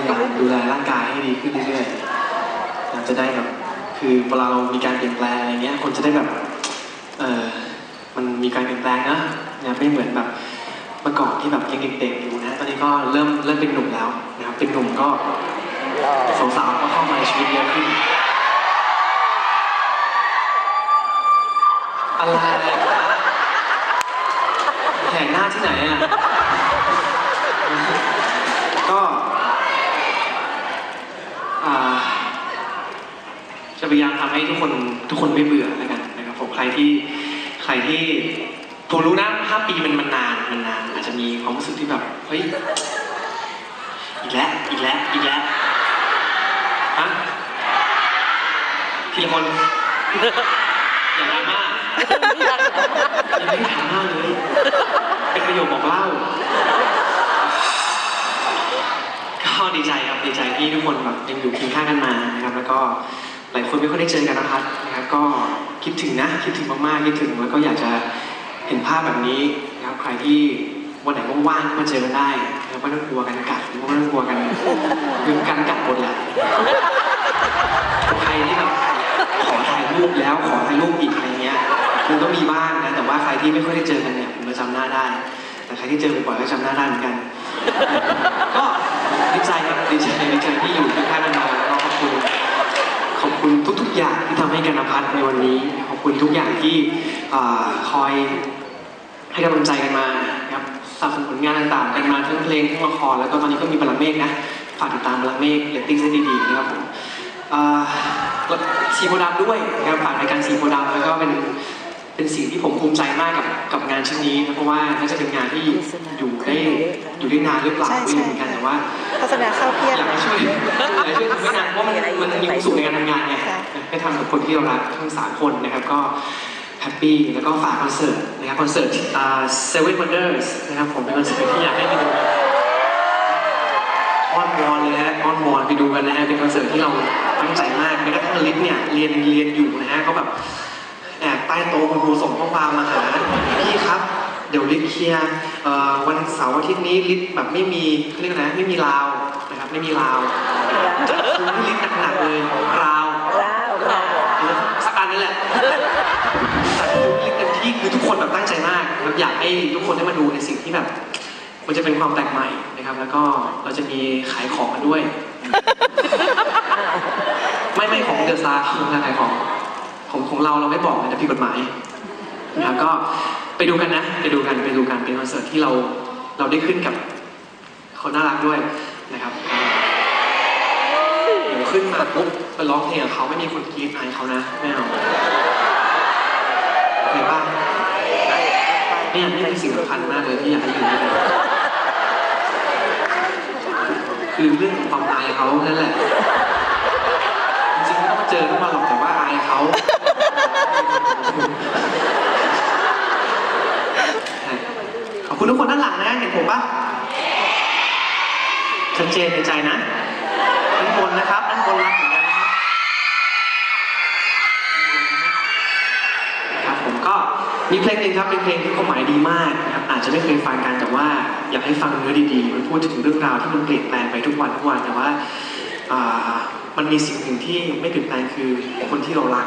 ยายามดูแลร่างกายให้ดีขึ้นเรื่อยๆอยากจะได้แบบคือเวลาเรามีการเปลี่ยนแปลงอะไรเงี้ย คนจะได้แบบ เออมันมีการเปลี่ยนแปลงนะนะไม่เหมือนแบบเมื่อก่อนที่แบบยังเด็กๆอยู่นะ ตอนนี้ก็เริ่มเริ่มเป็นหนุ่มแล้วนะครับ เป็นหนุ่มก็สาวๆก็เข้ามาในชีวิตเยอะขึ้นอะไรแข่งหน้าที่ไหนอะ ก็อ่าจะ พยายามทำให้ทุกคนทุกคนไม่เบื่อแล้วกันนะครับผมใครที่ใครที่ผมรู้นะห้าปีมันมันนานมันนาน อาจจะมีความรู้สึกที่แบบเฮ้ยอีกแล้วอีกแล้วอีกแล้วฮะทีละคนอย่าดราม่าอย่าให้ดราม่าเลยเป็นประโยคบอกเล่าก็ดีใจครับดีใจที่ทุกคนแบบยังอยู่เคียงข้างกันมานะครับแล้วก็ หลายคนไม่ค่อยได้เจอกันนะครับนะครับก็คิดถึงนะคิดถึงมากๆคิดถึงแล้วก็อยากจะเห็นภาพแบบนี้นะครับใครที่วันไหนว่างๆมาเจอกันได้นะครับไม่ต้องกลัวกันกัดหรือว่าไม่ต้องกลัวกันคือกันกัดหมดแหละใครที่แบบขอถ่ายรูปแล้วขอถ่ายรูปอีกอะไรเงี้ยคือก็มีบ้างนะแต่ว่าใครที่ไม่ค่อยได้เจอกันเนี่ยผมจะจำหน้าได้ แต่ใครที่เจอบ่อยๆก็จำหน้าได้เหมือนกัน ก็ดีใจครับดีใจดีใจที่อยู่ข้างๆกันมาแล้วก็ขอบคุณ ขอบคุณ ทุกๆ อย่างที่ทำให้กันพัฒน์ในวันนี้ ขอบคุณทุกอย่างที่อคอยให้กำลังใจกันมาครับสนับสนุนผลงานต่างๆ กันมาทั้งเพลงทั้งละครแล้วก็ตอนนี้ก็มีบลังก์เมฆนะฝากติดตามบลังก์เมฆเลตติ้งให้ดีๆนะครับผมสีโพธิ์ดำด้วยนะครับฝากรายการสีโพธิ์ดำแล้วก็เป็น เป็นสิ่งที่ผมภูมิใจมากกับกับงานชิ้นนี้นะเพราะว่าน่าจะเป็นงานที่อยู่ได้อยู่ได้นานหรือเปล่าใช่ไม่รู้เหมือนกันแต่ว่าโฆษณาเข้าเพียบอยากให้ช่วยอยากให้ช่วยทำให้นานเพราะมันมันมีความสุขในการทำงานไงค่ะให้ทำกับคนที่เรารักทั้งสามคนนะครับก็แฮปปี้แล้วก็ฝากคอนเสิร์ตนะครับคอนเสิร์ตอ่า Seven Wonders นะครับผมเป็นคอนเสิร์ตที่อยากให้ไปดูอ้อนวอนเลยฮะอ้อนวอนไปดูกันนะฮะเป็นคอนเสิร์ตที่เราตั้งใจมากแม้กระทั่งลิศเนี่ยเรียนเรียนอยู่นะฮะเขาแบบแอบ ใต้โต๊ะคุณครูส่งข้อความมาหาพี่ครับ เดี๋ยวลิศเคลียร์เอ่อวันเสาร์อาทิตย์นี้ลิศแบบไม่มีเขาเรียกนะไม่มีลาวนะครับไม่มีลาวจัดคูให้ลิฟต์หนักๆเลยราวว้าวว้าวหรือสักอันนี่นแหละจัดคูให้ลิฟต์เต็มที่คือทุกคนแบบตั้งใจมากแบบอยากให้ทุกคนได้มาดูในสิ่งที่แบบ มันจะเป็นความแปลกใหม่นะครับ แล้วก็เราจะมีขายของกันด้วย ไม่ไม่ของเดอะซาร์ขายของ ของของเราเราไม่บอกนะจะผิดกฎหมายนะครับก็ไปดูกันนะ ไปดูกันไปดูกันเป็นคอนเสิร์ตที่เราเราได้ขึ้นกับคนน่ารักด้วยนะครับเดี๋ยวขึ้นมาปุ๊บไปร้องเพลงกับเขาไม่มีคนกรี๊ดอายเขานะไม่เอาเห็นป่ะเนี่ยนี่เป็นสิ่งสำคัญมากเลยที่อยากให้อยู่ด้วยคือเรื่องของความอายเขานั่นแหละ จริงๆไม่ต้องมาเจอทุกวันหรอกแต่ว่าอายเขา ขอบคุณทุกคนด้านหลังนะเห็นผมปะชัดเจนในใจนะด้านบนนะครับด้านบนรับเหมือนกันนะครับครับผมก็มีเพลงหนึ่งครับเป็นเพลงที่ความหมายดีมากนะครับอาจจะไม่เคยฟังกันแต่ว่า อยากให้ฟังเนื้อดีๆ มันพูดถึงเรื่องราวที่มันเปลี่ยนแปลงไปทุกวันทุกวันแต่ว่ามันมีสิ่งหนึ่งที่ไม่เปลี่ยนแปลงคือคนที่เรารัก